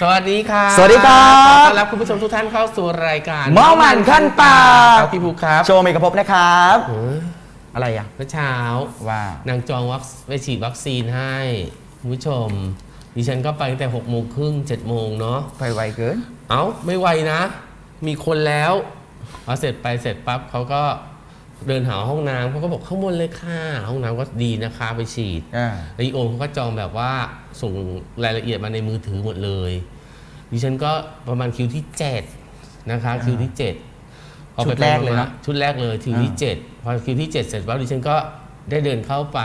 สวัสดีค่ะสวัสดีครับขอต้อนรับคุณผู้ชมทุกท่านเข้าสู่รายการเมามันขั้นปากครับพี่ภูครับ โชว์เมกะพบนะครับเอออะไรอะเมื่อเช้าว่านางจองวัคไปฉีดวัคซีนให้คุณผู้ชม ดิฉันก็ไปตั้งแต่หกโมงครึ่งเจ็ดโมงเนาะไปไวเกิน เอ้าไม่ไวนะ มีคนแล้วพอเสร็จไปเสร็จปั๊บเขาก็ เดินหาห้องน้ำเขาก็บอกข้างบนเลยค่ะห้องน้ำก็ดีนะคะ ไปฉีดอ่า แล้วอีโอมเขาก็จองแบบว่าส่งรายละเอียดมาในมือถือหมดเลยดิฉันก็ประมาณคิวที่7นะคะคิวที่7ชุดแรกเลยนะชุดแรกเลยคิวที่อ่า7พอคิวที่7เสร็จแล้วดิฉันก็ ได้เดินเข้าไป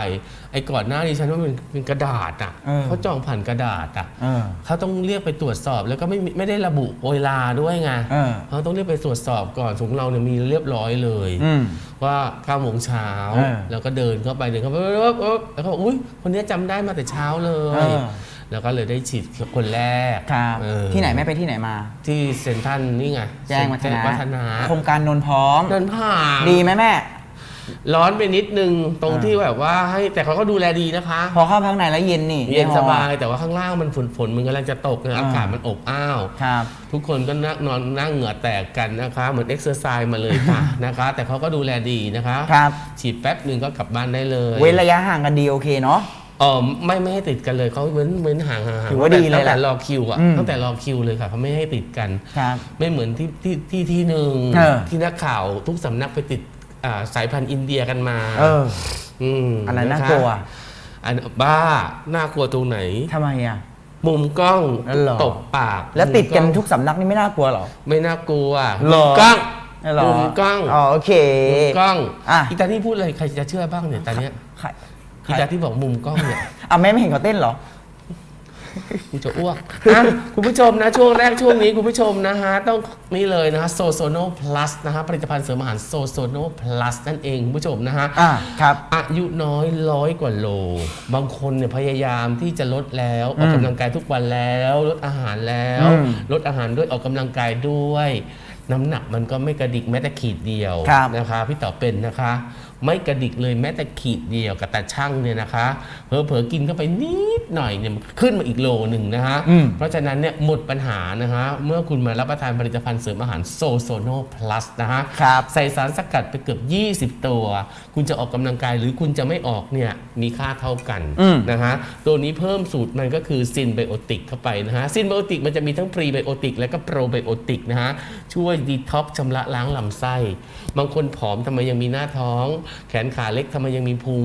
ไอ้ก่อนหน้าดิฉันว่ามันเป็นกระดาษอะเขาจองผ่านกระดาษอะเออ เขาต้องเรียกไปตรวจสอบแล้วก็ไม่มีไม่ได้ระบุเวลาด้วยไงเออ เขาต้องเรียกไปตรวจสอบก่อนของเราเนี่ยมีเรียบร้อยเลย อืม ว่า9โมงเช้าเออแล้วก็เดินเข้าไปเดินเข้าไปปุ๊บปุ๊บแล้วก็บอกอุ้ยคนนี้จำได้มาแต่เช้าเลเอยอแล้วก็เลยได้ฉีดคนแรกครับเออที่ไหนแม่ไปที่ไหนมา ที่เซ็นทรัลนี่ไงแจ้งวัฒนะวัฒนะโครงการนนท์พร้อม เดินผ่าน ดีไหมแม่ ร้อนไปนิดนึงตรงอ่าที่แบบว่าให้แต่เขาก็ดูแลดีนะคะ พอเข้าพักในแล้วเย็นนี่เย็นในฮอสบายแต่ว่าข้างล่างมันฝนฝนมันกำลังจะตกนะอ่าอากาศมันอบอ้าวครับทุกคนก็นั่งนอนนั่งเหงื่อแตกกันนะคะ เหมือนเอ็กซ์เซอร์ไซส์มาเลยค่ะนะคะ แต่เขาก็ดูแลดีนะคะครับฉีดแป๊บหนึ่งก็กลับบ้านได้เลยเว้นระยะห่างกันดีโอเคเนาะอ๋อไม่ไม่ให้ติดกันเลยเขาเว้นเว้นห่างห่างห่างถือว่าดีเลยตั้งแต่แหละรอคิวอะอืมตั้งแต่รอคิวเลยค่ะเขาไม่ให้ติดกันครับไม่เหมือนที่ที่ที่ที่หนึ่งเออที่นักข่าวทุกสำนักไปติดอ่า สายพันธุ์อินเดียกันมาเอออืมอะไรน่าะคะกลัวอันบ้าน่ากลัวตรงไหนทำไมอะมุมกล้องนั่นเหรอตบปาก แล้วติดกันมุมล้องทุกสำนักนี่ไม่น่ากลัวเหรอ ไม่น่ากลัวเหรอมุมกล้องเหรอมุมกล้องอ๋อโอเคมุมกล้องอะอีตาที่พูดอะไรใครจะเชื่อบ้างเนี่ยตาเนี้ยใครอีตาที่บอกมุมกล้องเนี่ยอะแม่ไม่เห็นเขาเต้นเหรอ กูจะอ้วกอะคุณผู้ชมนะ ช่วงแรกช่วงนี้คุณผู้ชมนะฮะ ต้องนี่เลยนะฮะโซโซโนพลัสนะฮะผลิตภัณฑ์เสริมอาหารโซโซโนพลัสนั่นเองคุณผู้ชมนะฮะ อ่าครับ อายุน้อยร้อยกว่าโล บางคนเนี่ยพยายามที่จะลดแล้วออกกำลังกายทุกวันแล้ว ลดอาหารแล้ว อืมลดอาหารด้วยออกกำลังกายด้วย น้ำหนักมันก็ไม่กระดิกแม้แต่ขีดเดียวครับ นะคะพี่ต่อเป็นนะคะ ไม่กระดิกเลยแม้แต่ขีดเดียวกับตาช่างเนี่ยนะคะเผลอๆกินเข้าไปนิดหน่อยเนี่ยมันขึ้นมาอีกโลหนึ่งนะคะอืมเพราะฉะนั้นเนี่ยหมดปัญหานะคะเมื่อคุณมารับประทานผลิตภัณฑ์เสริมอาหารโซโซโนพลัสนะคะครับใส่สารสกัดไปเกือบ 20 ตัว คุณจะออกกำลังกายหรือคุณจะไม่ออกเนี่ยมีค่าเท่ากันอืมนะฮะตัวนี้เพิ่มสูตรมันก็คือซินไบโอติกเข้าไปนะฮะซินไบโอติกมันจะมีทั้งพรีไบโอติกและก็โปรไบโอติกนะฮะช่วยดีท็อกชำระล้างลำไส้ บางคนผอมทำไมยังมีหน้าท้องแขนขาเล็กทำไมยังมีพุง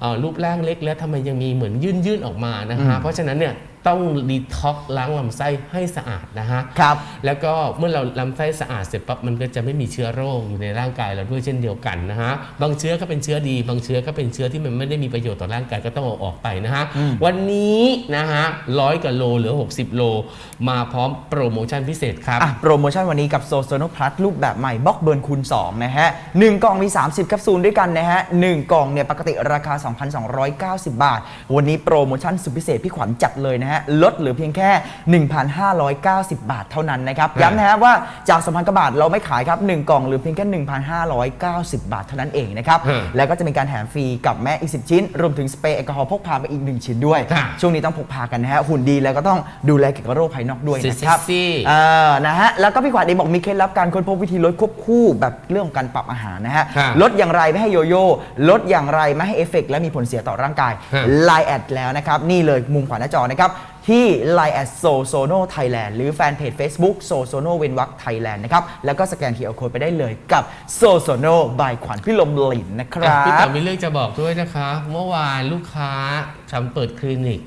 เอ่อรูปร่างเล็กแล้วทำไมยังมีเหมือนยื่นยื่นๆออกมานะฮะเพราะฉะนั้นเนี่ย ต้องดีท็อกล้างลำไส้ให้สะอาดนะฮะ ครับ แล้วก็เมื่อเราลำไส้สะอาดเสร็จปั๊บมันก็จะไม่มีเชื้อโรคอยู่ในร่างกายเราด้วยเช่นเดียวกันนะฮะ บางเชื้อก็เป็นเชื้อดี บางเชื้อก็เป็นเชื้อที่มันไม่ได้มีประโยชน์ต่อร่างกายก็ต้องเอาออกไปนะฮะ วันนี้นะฮะร้อยกว่าโลเหลือ 60 โล มาพร้อมโปรโมชั่นพิเศษครับ อะโปรโมชั่นวันนี้กับโซโซโนพลัสรูปแบบใหม่บล็อกเบิร์นคูณ2นะฮะ1กล่องมี 30แคปซูลด้วยกันนะฮะ1กล่องเนี่ยปกติราคา 2,290 บาท วันนี้โปรโมชั่นสุดพิเศษพี่ขวัญจัดเลยนะฮะลดเหลือเพียงแค่ 1,590 บาทเท่านั้นนะครับย้ำนะฮะว่าจาก2,000กว่าบาทเราไม่ขายครับ 1 กล่องเหลือเพียงแค่ 1,590 บาทเท่านั้นเองนะครับฮะแล้วก็จะมีการแถมฟรีกับแม่อีก 10 ชิ้น รวมถึงสเปรย์แอลกอฮอล์พกพาไปอีก 1 ชิ้นด้วยค่ะช่วงนี้ต้องพกพากันนะฮะหุ่นดีแล้วก็ต้องดูแลเกี่ยวกับโรคภายนอกด้วยนะครับเซ็กซี่เออนะฮะแล้วก็พี่ขวัญเองบอกมีเคล็ดลับการค้นพบวิธีลดควบคู่แบบเรื่องของการปรับอาหารนะฮะครับลดอย่างไรไม่ให้โยโย่ลดอย่างไรไม่ให้เอฟเฟกต์และมีผลเสียต่อร่างกายครับไลน์แอดแล้วนะครับนี่เลยมุมขวาหน้าจอนะครับที่ Line แอดโซโซโนไทยแลนด์หรือแฟนเพจ Facebook โซโซโนเวนวักไทยแลนด์นะครับ แล้วก็สแกน QR Code ไปได้เลยกับโซโซโนบายขวัญพี่ลมหลินนะครับ พี่เต๋อมีเรื่องจะบอกด้วยนะคะ เมื่อวานลูกค้าทำเปิดคลินิก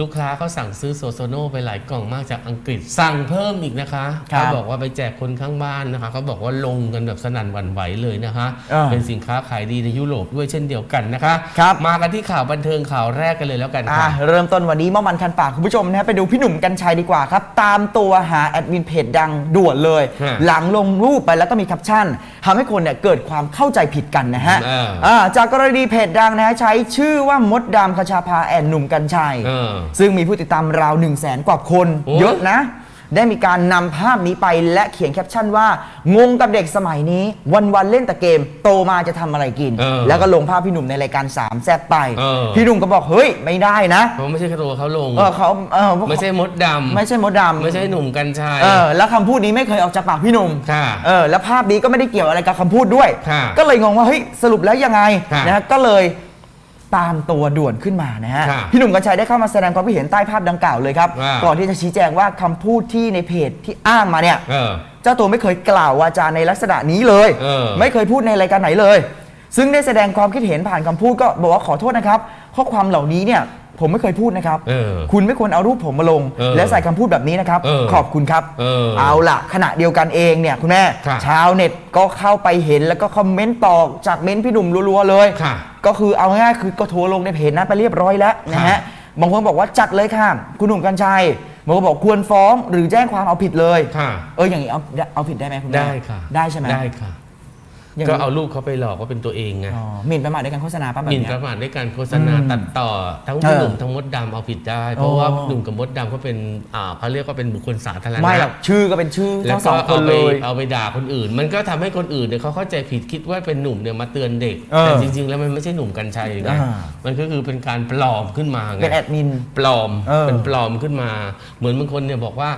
ลูกค้าเขาสั่งซื้อโซโซโนไปหลายกล่องมากจากอังกฤษ สั่งเพิ่มอีกนะคะครับเขาบอกว่าไปแจกคนข้างบ้านนะคะเขาบอกว่าลงกันแบบสนั่นหวั่นไหวเลยนะคะเออเป็นสินค้าขายดีในยุโรปด้วยเช่นเดียวกันนะคะ ครับ มากันที่ข่าวบันเทิงข่าวแรกกันเลยแล้วกันอะค่ะ เริ่มต้นวันนี้เมื่อมันคันปากคุณผู้ชมนะฮะไปดูพี่หนุ่มกัญชัยดีกว่าครับ ตามตัวหาแอดมินเพจดังด่วนเลย ฮะหลังลงรูปไปแล้วก็มีแคปชั่นทำให้คนเนี่ยเกิดความเข้าใจผิดกันนะฮะเอออ่าจากกรณีเพจดังนะฮะใช้ชื่อว่ามดดำคชาภาแอนหนุ่มกัญชัย เออซึ่งมีผู้ติดตามราว1 0 0 0 0แสนกว่าคนโอ้เยอะนะ ได้มีการนำภาพนี้ไปและเขียนแคปชั่นว่า งงกับเด็กสมัยนี้ วันๆเล่นแต่เกม โตมาจะทำอะไรกิน เออแล้วก็ลงภาพพี่หนุ่มในรายการสามแซบไป เออ พี่หนุ่มก็บอกเฮ้ยไม่ได้นะเพราะไม่ใช่แค่ตัวเขาลง เออเขาเออไม่ใช่มดดำไม่ใช่มดดำ ไม่ใช่หนุ่มกัญชัย เออแล้วคำพูดนี้ไม่เคยออกจากปากพี่หนุ่มค่ะเออแล้วภาพนี้ก็ไม่ได้เกี่ยวอะไรกับคำพูดด้วย ค่ะก็เลยงงว่าเฮ้ยสรุปแล้วยังไงค่ะนะฮะก็เลย ตามตัวด่วนขึ้นมานะฮะค่ะพี่หนุ่มกัญชัยได้เข้ามาแสดงความคิดเห็นใต้ภาพดังกล่าวเลยครับว่า ก่อนที่จะชี้แจงว่าคำพูดที่ในเพจที่อ้างมาเนี่ย เออ เจ้าตัวไม่เคยกล่าววาจาในลักษณะนี้เลย เออไม่เคยพูดในรายการไหนเลย ซึ่งได้แสดงความคิดเห็นผ่านคำพูดก็บอกว่าขอโทษนะครับ ข้อความเหล่านี้เนี่ย ผมไม่เคยพูดนะครับ เออคุณไม่ควรเอารูปผมมาลง เออและใส่คำพูดแบบนี้นะครับ เออขอบคุณครับเออเอาล่ะ ขณะเดียวกันเองเนี่ยคุณแม่ค่ะชาวเน็ตก็เข้าไปเห็นแล้วก็คอมเมนต์ต่อจากเม้นต์พี่หนุ่มรัวๆเลย ค่ะก็คือเอาง่ายๆคือก็ทัวร์ลงในเพจนั้นไปเรียบร้อยแล้วนะฮะบางคนบอกว่าจัดเลยค่ะ คุณหนุ่มกัญชัยบางคนบอกควรฟ้องหรือแจ้งความเอาผิดเลย ค่ะ เอออย่างนี้เอาเอาผิดได้ไหมคุณแม่ได้ค่ะได้ใช่ไหมได้ค่ะ อย่างก็นี้เอารูปเขาไปหลอกว่าเป็นตัวเองไงอ๋อหมิ่นประมาทด้วยการโฆษณาป่ะแบหบมิ่นเนี้ปย ระมาทด้วยการโฆษณาอืมตัดต่อ ทั้งเอพี่อหนุ่มทั้งมดดำเอาผิดได้ เพราะว่าอ๋อ หนุ่มกับมดดำเขาเป็นอ่าเขาเรียกว่าเป็นบุคคลสาธารณะ ไม่หรอกชื่อก็เป็นชื่อแล้วทั้งสก็องคเอานไปเลย เอาไปด่าคนอื่น มันก็ทำให้คนอื่นเนี่ยเขาเข้าใจผิดคิดว่าเป็นหนุ่มเนี่ยมาเตือนเด็ก เออแต่จริง ๆ แล้วมันไม่ใช่หนุ่มกัญชัยไงอ่ามันก็คือเป็นการปลอมขึ้นมาไงเป็นแอดมิน ปลอมเออเป็นปลอมขึ้นมา เหมือนบางคนเนี่ยบอกว่า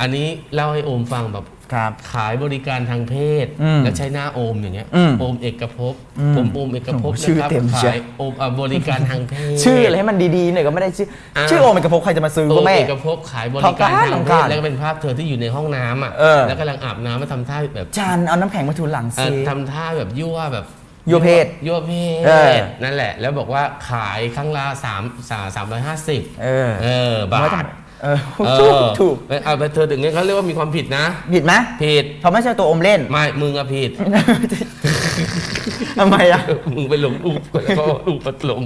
อันนี้เล่าให้โอมฟังแบบ ครับ ขายบริการทางเพศ อืมแล้วใช้หน้าโอมอย่างเงี้ยอืมโอมเอกภพอืมผมโอมเอกภพโอ้โหชื่อนะครับเต็มเชียว ขายโอมอะบริการทางเพศ ชื่ออะไรให้มันดีๆหน่อยก็ไม่ได้ชื่ออ่า ชื่อโอมเอกภพใครจะมาซื้อโอก็มแม่ เอกภพขายบริการทางเพเขาศก็แล้วก็เป็นภาพเธอที่อยู่ในห้องน้ำอะเออ แล้วกำลังอาบน้ำมาทำท่าแบบจานเอาน้ำแข็งมาถูหลังเอ่ซิ อทำท่าแบบยั่วแบบยั่วเพศยั่วเพเออ ศนั่นแหละ แล้วบอกว่าขายครั้งละสามสามสามร้อยห้าสิบเออ เออบาท เออเอถูกอถูกเอาไปเธอถึงนี้เขาเรียกว่ามีความผิดนะ ผิดไหมผิด เขาไม่ใช่ตัวอมเล่น ไม่ มึงอะผิด ทำไมอะมึงไปลงรูปแล้วก็เอารูปมาลง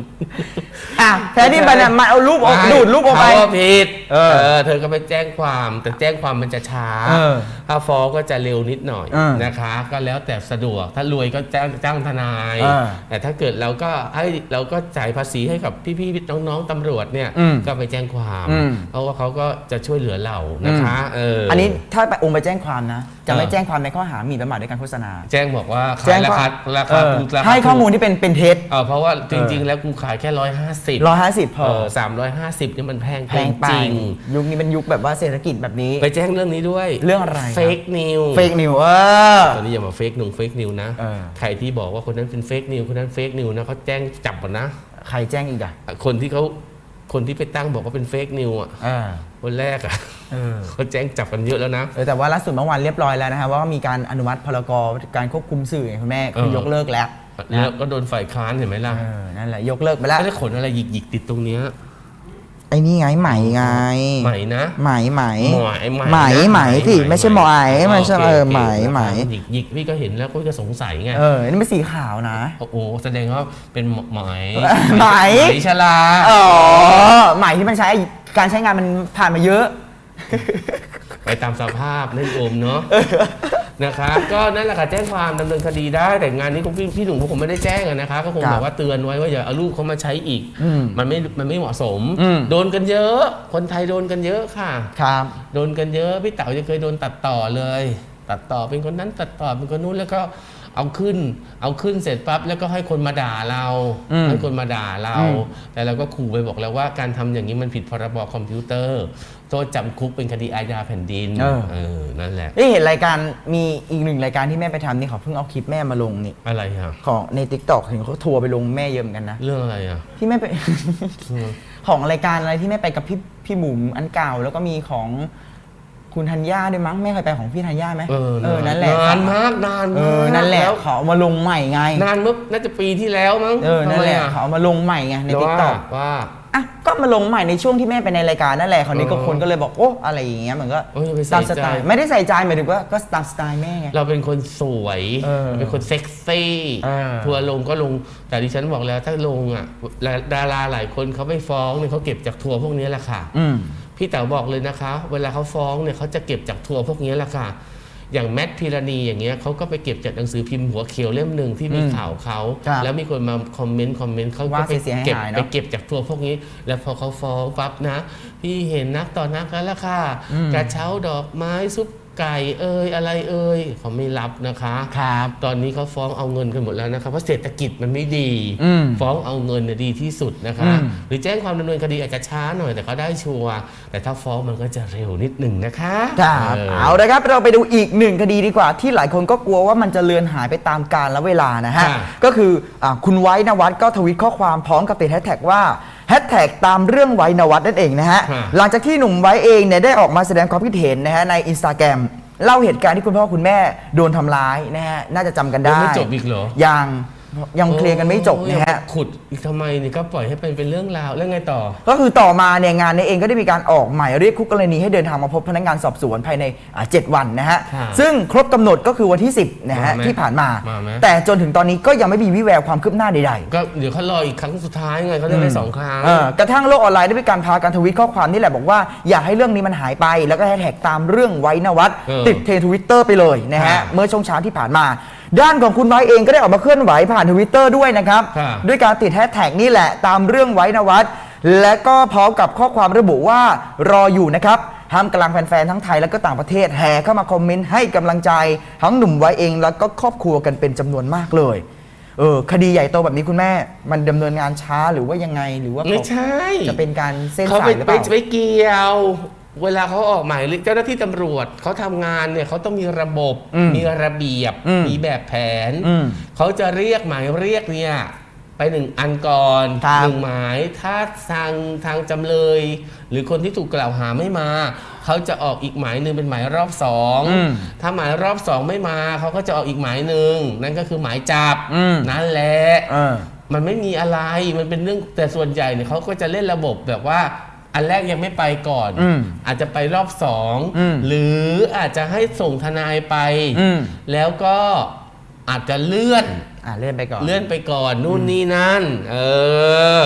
อะแทนที่มันอะมาเอารูปออกดูดรูปออกไป เขาว่าผิดเออเธอก็ไปแจ้งความ แต่แจ้งความมันจะช้าเออถ้าฟ้องก็จะเร็วนิดหน่อยเออนะคะ ก็แล้วแต่สะดวกถ้ารวยก็จ้างจ้างทนาย เออแต่ถ้าเกิดเราก็ให้เราก็จ่ายภาษีให้กับพี่ๆน้องๆตำรวจเนี่ยอืมก็ไปแจ้งความอืม เพราะว่าเขาก็จะช่วยเหลือเรานะคะเอออั อันนี้ถ้าไปองค์ไปแจ้งความนะ จะไม่เออ แจ้งความในข้อหาหมิ่นประมาทด้วยการโฆษณา แจ้งบอกว่าแจ้ขายงราว่าคาราเอคาอถูกราคาให้ข้อมูลถูกที่เป็นเป็นเท็จเออเพราะว่าจริง ๆ แล้วกูขายแค่ร้อยห้าสิบร้อยห้าสิบพเอออสามร้อยห้าสิบนี่มันแพงแพงไปจริงยุคนี้เป็นยุคแบบว่าเศรษฐกิจแบบนี้ ไปแจ้งเรื่องนี้ด้วยเรื่องอะไรครับเฟกนิวเฟกนิวเออตอนนี้อย่ามาเฟกหนุ่งเฟกนิวนะเออใครที่บอกว่าคนนั้นเป็นเฟกนิวคนนั้นเฟกนิวนะเขาแจ้งจับก่อนนะใครแจ้งอีกอะคนที่เขา คนที่ไปตั้งบอกว่าเป็นเฟกนิวอะเออคนแรกอะเออ เขาแจ้งจับกันเยอะแล้วนะ เออแต่ว่าล่าสุดเมื่อวานเรียบร้อยแล้วนะครับว่ามีการอนุมัติพรกการควบคุมสื่อไงคุณแม่คือเออยกเลิกแล้วแล้นะวก็โดนฝ่ายค้านเห็นไหมล่ะเออนั่นแหละยกเลิกไปแล้วแล้วขนอะไรหยิกหยิกๆติดตรงเนี้ย ไอ้นี่ไงไหมไงไหมนะไหมไหมหมายไหมไหมนะไหมสิไม่ใช่หมอยไม่ใช่โคเออโคไหมไหมหยิกหยิกพี่ก็เห็นแล้วก็จะสงสัยไงเออนี่เป็นสีขาวนะโอ้โหแสดงว่าเป็นไหมไหมไหมชลาอ๋อไหมที่มันใช้การใช้งานมันผ่านมาเยอะ ไปตามสภาพเล่นโอมเนาะ นะคะก็นั่นแหละค่ะแจ้งความดำเนินคดีได้แต่งานนี้ก็พี่พี่หนุ่มเขาคงไม่ได้แจ้งอะนะคะ ก็คงครับแบบว่าเตือนไว้ว่าอย่าเอาลูกเขามาใช้อีก อืมมันไม่มันไม่เหมาะสม อืม โดนกันเยอะ คนไทยโดนกันเยอะค่ะ ครับ โดนกันเยอะพี่เต๋าจะเคยโดนตัดต่อเลย ตัดต่อเป็นคนนั้นตัดต่อเป็นคนนู้นแล้วก็เอาขึ้น เอาขึ้นเสร็จปั๊บแล้วก็ให้คนมาด่าเราอืมให้คนมาด่าเราอืมแต่เราก็ขู่ไปบอกแล้วว่าการทำอย่างนี้มันผิดพรบคอมพิวเตอร์ โทษจำคุกเป็นคดีอาญาแผ่นดินเออเออ นั่นแหละ นี่เห็นรายการมีอีกหนึ่งรายการที่แม่ไปทำนี่เขาเพิ่งเอาคลิปแม่มาลงนี่อะไรอะของในทิกตอกเห็นเขาทัวร์ไปลงแม่เยอะเหมือนกันนะ เรื่องอะไรอะ ที่แม่ไป ของรายการอะไรที่แม่ไปกับพี่พี่บุ๋มอันเก่าแล้วก็มีของคุณธัญญาด้วยมั้งแม่เคยไปของพี่ธัญญาไหมเออเออนั่นแหละนานมากนานเอมากอนั่นแหละวเขาเอามาลงใหม่ไงนานเมื่อน่าจะปีที่แล้วมั้งเออนั่นแหละทำไมอเขาเอามาลงใหม่ไงในหรือทิกว่าตอก ว่า อะก็มาลงใหม่ในช่วงที่แม่ไปในรายการนั่นแหละคราวนี้ก็เออคนก็เลยบอกโอ้อะไรอย่างเงี้ยเหมือนก็โอ้ยอย่าไปใส่ตามสไตล์ใจ ไม่ได้ใส่ใจหมายถึงว่าก็ตามสไตล์แม่ไง เราเป็นคนสวยเออเป็นคนเซ็กซี่เออ ทัวร์ลงก็ลง แต่ดิฉันบอกแล้วถ้าลงอะดาราหลายคนเขาไม่ฟ้องเนี่ยเขาเก็บจากทัวร์พวกนี้แหละค่ะ อืม พี่เต๋อบอกเลยนะคะ เวลาเขาฟ้องเนี่ยเขาจะเก็บจากทัวร์พวกนี้แหละค่ะ อย่างแมทพิรณีอย่างเงี้ยเขาก็ไปเก็บจากหนังสือพิมพ์หัวเขียวเล่มหนึ่งที่มีอืมข่าวเขาครับแล้วมีคนมาคอมเมนต์คอมเมนต์เขาก็ว่าไปเสียหายเก็บๆเนอะไปเก็บจากตัวพวกนี้ แล้วพอเขาฟ้องปั๊บนะ พี่เห็นนักต่อนักแล้วล่ะค่ะ อืม กระเช้าดอกไม้ซุป ไก่เอ่ยอะไรเอ่ยเขาไม่รับนะคะครับ ตอนนี้เขาฟ้องเอาเงินกันหมดแล้วนะครับเพราะเศรษฐกิจมันไม่ดี อืมฟ้องเอาเงินน่ะดีที่สุดนะคะ อืม หรือแจ้งความดำเนินคดีอาจจะช้าหน่อยแต่เขาได้ชัวร์แต่ถ้าฟ้องมันก็จะเร็วนิดหนึ่งนะคะครับเออ เอาละครับเราไปดูอีกหนึ่งคดีดีกว่า ที่หลายคนก็กลัวว่ามันจะเลือนหายไปตามกาลและเวลานะฮะ ค่ะ ก็คืออาคุณไว้นวัดก็ทวิตข้อความพร้อมกับติดแฮชแท็กว่า แฮชแท็กตามเรื่องไว้นวัดนั่นเองนะฮะค่ะหลังจากที่หนุ่มไว้เองเนี่ยได้ออกมาแสดงความคิดเห็นนะฮะในอินสตาแกรมเล่าเหตุการณ์ที่คุณพ่อคุณแม่โดนทำร้ายนะฮะน่าจะจำกันได้ยังไม่จบอีกเหรอยัง ยังเคลียร์กันไม่จบโอ้ยนะฮะเอามาขุดอีกทำไมเนี่ยก็ปล่อยให้เป็นเป็นเรื่องราวแล้วไงต่อ ก็คือต่อมาเนี่ยงานนี้เองก็ได้มีการออกหมายเรียกคู่กรณีให้เดินทางมาพบพนักงานสอบสวนภายในอ่า7วันนะฮะ ค่ะซึ่งครบกำหนดก็คือวันที่ 10นะฮะมาไหมที่ผ่านมา มาไหม แต่จนถึงตอนนี้ก็ยังไม่มีวิแววความคืบหน้าใดก็เดี๋ยวเขารออีกครั้งสุดท้ายไงเขาจะได้สองครั้งๆเออกระทั่งโลกออนไลน์ได้มีการพาการทวิตข้อความนี่แหละบอกว่าอยากให้เรื่องนี้มันหายไป แล้วก็แฮชแท็กตามเรื่องไว้นวัด เออติดเทรนทวิตเตอร์ไปเลยนะฮะ ค่ะ เมื่อช่วงเช้าที่ผ่านมา ด้านของคุณไว้เองก็ได้ออกมาเคลื่อนไหวผ่านทวิตเตอร์ด้วยนะครับค่ะด้วยการติดแฮชแท็กนี่แหละตามเรื่องไว้นวัด และก็พร้อมกับข้อความระบุว่ารออยู่นะครับห้ามกลางแฟนๆทั้งไทยและก็ต่างประเทศแห่เข้ามาคอมเมนต์ให้กำลังใจ ทั้งหนุ่มไว้เองแล้วก็ครอบครัวกันเป็นจำนวนมากเลยเออคดีใหญ่โตแบบนี้คุณแม่ มันดำเนินงานช้าหรือว่ายังไงหรือว่าไม่เขาใช่จะเป็นการเส้นเขาสาไปยหรือไปเปล่า ไปเกี่ยว เวลาเขาออกหมายเรียกเจ้าหน้าที่ตำรวจเขาทำงานเนี่ยเขาต้องมีระบบอืมมีระเบียบอืมมีแบบแผนอืมเขาจะเรียกหมายเรียกเนี่ยไปหนึ่งอันก่อนครับ หนึ่งหมายถ้าทางทางจำเลย หรือคนที่ถูกกล่าวหาไม่มา เขาจะออกอีกหมายหนึ่งเป็นหมายรอบสองอืมถ้าหมายรอบสองไม่มาเขาก็จะออกอีกหมายหนึ่งนั่นก็คือหมายจับอืม นั่นแหละ เออ มันไม่มีอะไร มันเป็นเรื่องแต่ส่วนใหญ่เนี่ยเขาก็จะเล่นระบบแบบว่า อันแรกยังไม่ไปก่อน อืมอาจจะไปรอบสองอืมหรืออาจจะให้ส่งทนายไป อืม แล้วก็อาจจะเลื่อนอ่าเลื่อนไปก่อนเลื่อนไปก่อนนู่นนี่นั่น เออ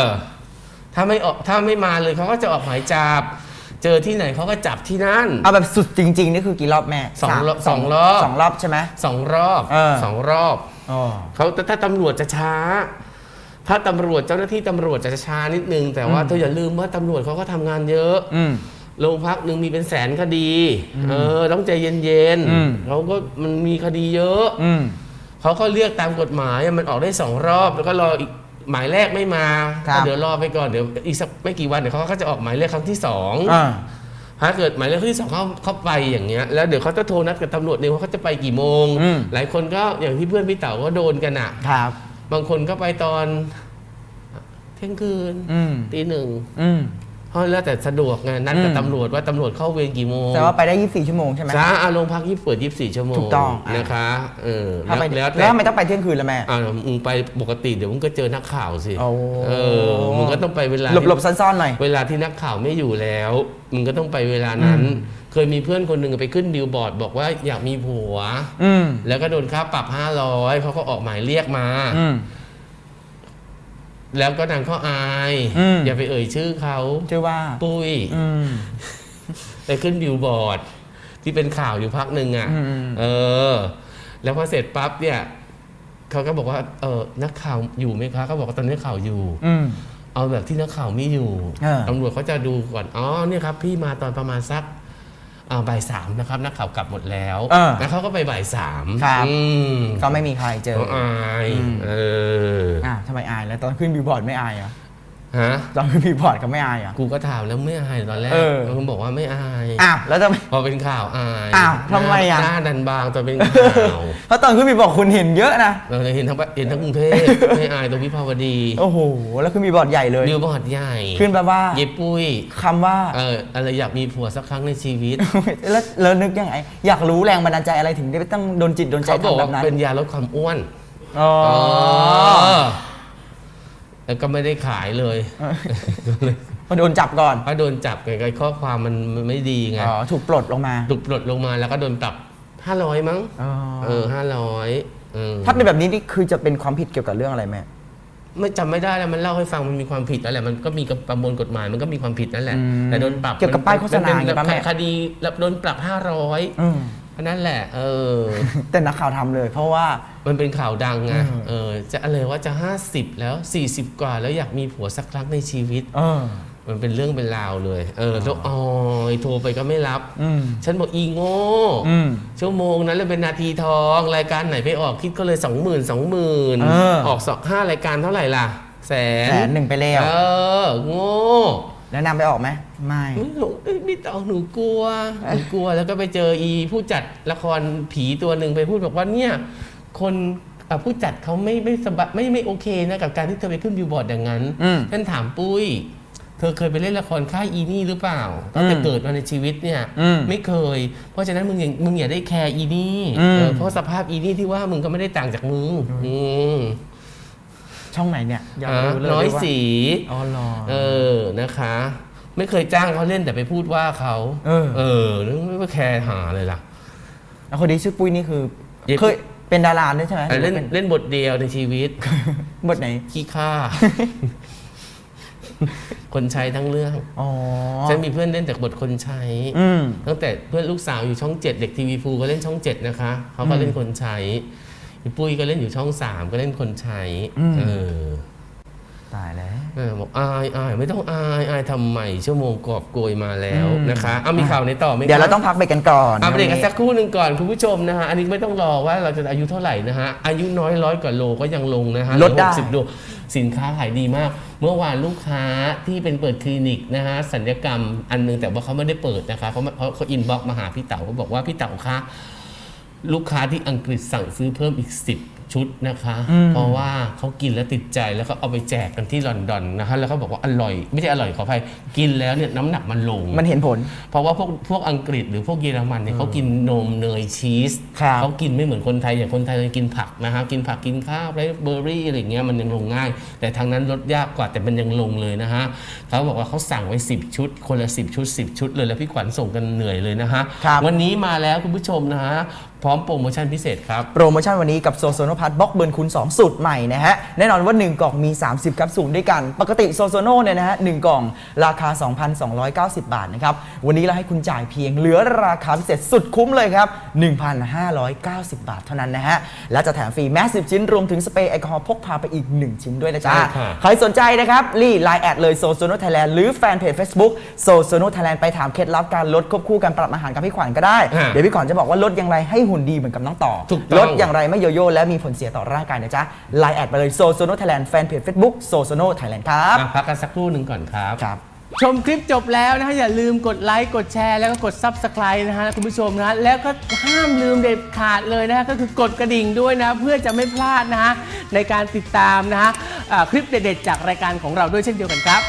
ถ้าไม่ออกถ้าไม่มาเลยเขาก็จะออกหมายจับ เจอที่ไหนเขาก็จับที่นั่น เอาแบบสุดจริง ๆ นี่คือกี่รอบแม่สองรอบามสองรอบ สองรอบใช่ไหม สองรอบเออ สองรอบ อ๋อ เขาแต่ถ้าตำรวจจะช้า ถ้าตำรวจเจ้าหน้าที่ตำรวจจะช้านิดนึง แต่ว่าอืมเธออย่าลืมว่าตำรวจเขาก็ทำงานเยอะอืม โรงพักหนึ่งมีเป็นแสนคดี เออต้องใจเย็นอืม ๆเขาก็มันมีคดีเยอะ อืม เขาก็เรียกตามกฎหมายอะมันออกได้สองรอบ แล้วก็รออีกหมายแรกไม่มาครับ ก็เดี๋ยวรอไปก่อนเดี๋ยวอีกสักไม่กี่วันเดี๋ยวเขาก็จะออกหมายเลขครั้งที่สองอ่า ถ้าเกิดหมายเลขที่สองเขาเขาไปอย่างเงี้ยแล้วเดี๋ยวเขาจะโทรนัดกับตำรวจเนี่ยว่าเขาจะไปกี่โมง อืม หลายคนก็อย่างที่เพื่อนพี่เต๋าก็โดนกันอะครับ บางคนก็ไปตอนเที่ยงคืนอืมตีหนึ่งอืมเพราะแล้วแต่สะดวกไงนัดกับอืมตำรวจว่าตำรวจเข้าเวรกี่โมงแต่ว่าไปได้ 24 ชั่วโมงใช่ไหมจ้าอาโรงพักยี่เปิด 24 ชั่วโมงถูกต้องอะ นะคะเออถ้าไปแล้วแล้วทำไมต้องไปเที่ยงคืนล่ะแม่ อ่ามึงไปปกติเดี๋ยวมึงก็เจอนักข่าวสิโอ้ เออมึงก็ต้องไปเวลาหลบที่หลบซ่อนๆหน่อย เวลาที่นักข่าวไม่อยู่แล้ว มึงก็ต้องไปเวลานั้น อืม เคยมีเพื่อนคนหนึ่งไปขึ้นบิลบอร์ด บอกว่าอยากมีผัว อืมแล้วก็โดนค่าปรับ500เขาก็ออกหมายเรียกมา อืม แล้วก็นางเขาอายอืม อย่าไปเอ่ยชื่อเขาชื่อว่า ปุ้ยอืม ไปขึ้นบิลบอร์ด ที่เป็นข่าวอยู่พักหนึ่งอะอืม เออ แล้วพอเสร็จปั๊บเนี่ยเขาก็บอกว่า เออนักข่าวอยู่ไหมคะเขาบอกว่าตอนนี้ข่าวอยู่ อืม เอาแบบที่นักข่าวไม่อยู่เออตำรวจเขาจะดูก่อนอ๋อเนี่ยครับ พี่มาตอนประมาณสัก อ่าบ่ายสามนะครับนักข่าวกลับหมดแล้วเออแล้วเขาก็ไปบ่ายสามครับอืมก็ไม่มีใครเจอเขาอายอืมเอออ่าทำไมอายแล้วตอนขึ้นบิลบอร์ดไม่อายเหรอะ ฮะตอนขึ้นบิลบอร์ดก็ไม่อายเหรอะ กูก็ถามแล้วไม่อายตอนแรกเออเขาบอกว่าไม่อาย อ้าวแล้วจะ พอเป็นข่าวอายอ้าวทำไมอะ หน้าดันบางตอนเป็นข่าว เพราะตอนขึ้นบิลบอร์ดคุณเห็นเยอะนะ เราเห็นทั้งเห็นทั้งกรุงเทพไม่อายตรงวิภาวดีโอ้โห แล้วขึ้นบิลบอร์ดใหญ่เลย บิวบอร์ดใหญ่ขึ้นแปลว่าเย็บปุ้ยคำว่า เอออะไรอยากมีผัวสักครั้งในชีวิต แล้วแล้วนึกยังไง อยากรู้แรงบันดาลใจอะไรถึงได้ต้องโดนจิตโดนใจเขาบอกทำแบว่าบนั้นเป็นยาลดความอ้วน อ๋อ เออ แล้วก็ไม่ได้ขายเลยพอโดนจับก่อนเพราะโดนจับไงข้อความมันมันไม่ดีไงอ๋อถูกปลดลงมาถูกปลดลงมาแล้วก็โดนปรับห้าร้อยมั้งอ๋อเออห้าร้อยเออถ้าเป็นแบบนี้นี่คือจะเป็นความผิดเกี่ยวกับเรื่องอะไรแม่ไม่จำไม่ได้แล้วมันเล่าให้ฟังมันมีความผิดแล้วแหละมันก็มีกับประมวลกฎหมายมันก็มีความผิดนั่นแหละอืมแต่โดนปรับเกี่ยวกับป้ายโฆษณามันอย่างงี้เป็ปะนแม่คดีแล้วโดนปรับห้าร้อย อืมอันนั้นแหละ เออ แต่นักข่าวทำเลย เพราะว่า มันเป็นข่าวดังไงอืม เออ จะอะไรว่าจะ 50 แล้ว 40 กว่าแล้วอยากมีผัวสักครั้งในชีวิต เออ มันเป็นเรื่องเป็นราวเลย เออแล้วออยโทรไปก็ไม่รับ อืม ฉันบอกอีโง่ อืม ชั่วโมงนั้นเลยเป็นนาทีทอง รายการไหนไปออกคิดก็เลยสองหมื่นสองหมื่นเออออกสองห้ารายการเท่าไหร่ล่ะ แสนแสนหนึ่งไปแล้ว เออ โง่ แล้วนำไปออกไหมไม่ ไม่หนูเอ้ย ไม่ต้องหนูกลัวหนูกลัวแล้วก็ไปเจออีผู้จัดละครผีตัวหนึ่งไปพูดบอกว่าเนี่ยคนอะผู้จัดเขาไม่ไม่สบายไม่ไม่โอเคนะกับการที่เธอไปขึ้นบิวบอร์ดอย่างนั้นอืมท่านถามปุ้ย เธอเคยไปเล่นละครค่ายอีนี่หรือเปล่าตั้งแต่อืมเกิดมาในชีวิตเนี่ยอืมไม่เคย เพราะฉะนั้นมึงอย่ามึงอย่าได้แคร์อีนี่อืม เออเพราะสภาพอีนี่ที่ว่ามึงก็ไม่ได้ต่างจากมึงอืมช่องไหนเนี่ยอยากอะรู้เลยน้อยว่าสี อ๋อเหรอ เออนะคะ ไม่เคยจ้างเขาเล่นแต่ไปพูดว่าเขาเออ เออแล้วไม่ไปแคร์หาเลยล่ะ แล้วคนนี้ชื่อปุ้ยนี่คือ เย็บ เคยเป็นดาราด้วยใช่ไหมอะเล่นหรือว่าป็ เล่นบทเดียวในชีวิต บทไหน ขี้ข้า คนใช้ทั้งเรื่อง อ๋อฉันมีเพื่อนเล่นแต่บทคนใช้ อืม ตั้งแต่เพื่อนลูกสาวอยู่ช่องเจ็ดเด็กทีวีฟูก็เล่นช่องเจ็ดนะคะเขาก็เล่นคนใช้พี่ปุ้ยก็เล่นอยู่ช่องสามก็เล่นคนใช้อืม เออ ตายแล้วเออบอกอายอายไม่ต้องอายอายทำใหม่ชั่วโมงกอบโกยมาแล้วอืมนะคะเอามีข่าวในต่อไหมคะเดี๋ยวเราต้องพักไปกันก่อนเอาเบรกกันวันนี้สักครู่หนึ่งก่อนคุณผู้ชมนะฮะอันนี้ไม่ต้องรอว่าเราจะอายุเท่าไหร่นะฮะอายุน้อยร้อยกว่าโลก็ยังลงนะฮะลดได้สิบโลสินค้าขายดีมาก เมื่อวานลูกค้าที่เป็นเปิดคลินิกนะฮะสัญญกรรมอันหนึงแต่ว่าเขาไม่ได้เปิดนะคะเขาเขาเขาอินบ็อกมาหาพี่เต๋าเขาบอกว่าพี่เต๋าคะลูกค้าที่อังกฤษสั่งซื้อเพิ่มอีก10 ชุดนะคะอืมเพราะว่าเขากินแล้วติดใจแล้วก็เอาไปแจกกันที่ลอนดอนนะคะ แล้วเขาบอกว่าอร่อย ไม่ใช่อร่อยขออภัยกินแล้วเนี่ยน้ำหนักมันลง มันเห็นผล เพราะว่าพวกพวกอังกฤษหรือพวกเยอรมันเนี่ยเขากินนมเนยชีสครับเขากินไม่เหมือนคนไทยอย่างคนไทยเรากินผักนะฮะกินผักกินข้าวไรเบอร์รี่อะไรอย่างเงี้ยมันยังลงง่าย แต่ทางนั้นลดยากกว่าแต่มันยังลงเลยนะฮะเขาบอกว่าเขาสั่งไว้ 10 ชุด คนละ 10 ชุด 10 ชุดเลยแล้วพี่ขวัญส่งกันเหนื่อยเลยนะฮะครับวันนี้มาแล้วคุณผู้ชมนะฮะ พร้อมโปรโมชั่นพิเศษครับ โปรโมชั่นวันนี้กับโซโซโนพัทบล็อกเบิร์นคูณ2สูตรใหม่นะฮะ แน่นอนว่า 1 กล่องมี 30แคปซูลด้วยกัน ปกติโซโซโนเนี่ยนะฮะหนึ่งกล่องราคา 2,290 บาทนะครับ วันนี้เราให้คุณจ่ายเพียงเหลือราคาพิเศษสุดคุ้มเลยครับ 1,590 บาทเท่านั้นนะฮะ และจะแถมฟรีแมส10ชิ้นรวมถึงสเปรย์แอลกอฮอล์พกพาไปอีก 1 ชิ้นด้วยนะจ๊ะใช่ค่ะใครสนใจนะครับรีไลน์แอดเลยโซโซโนไทยแลนด์หรือแฟนเพจ Facebook โซโซโนไทยแลนด์ไปถามเคล็ดลับการลดควบคู่การปรับอาหารกับพี่ขวัญก็ได้อ่าเดี๋ยวพี่ขวัญจะบอกว่าลดอย่างไรให้หุ่นดีเหมือนกับน้องต่อ ถูกต้อง ลดอย่างไรไม่โยโย่และมีผลเสียต่อร่างกายนะจ๊ะไลน์แอดไปเลยโซโซโนไทยแลนด์แฟนเพจ Facebook โซโซโนไทยแลนด์ครับอะพักกันสักครู่หนึ่งก่อนครับ ครับ ชมคลิปจบแล้วนะฮะอย่าลืมกดไลค์กดแชร์แล้วก็กด Subscribe นะฮะคุณผู้ชมนะฮะแล้วก็ห้ามลืมเด็ดขาดเลยนะฮะก็คือกดกระดิ่งด้วยนะเพื่อจะไม่พลาดนะฮะในการติดตามนะฮะอ่าคลิปเด็ดๆจากรายการของเราด้วยเช่นเดียวกันครับ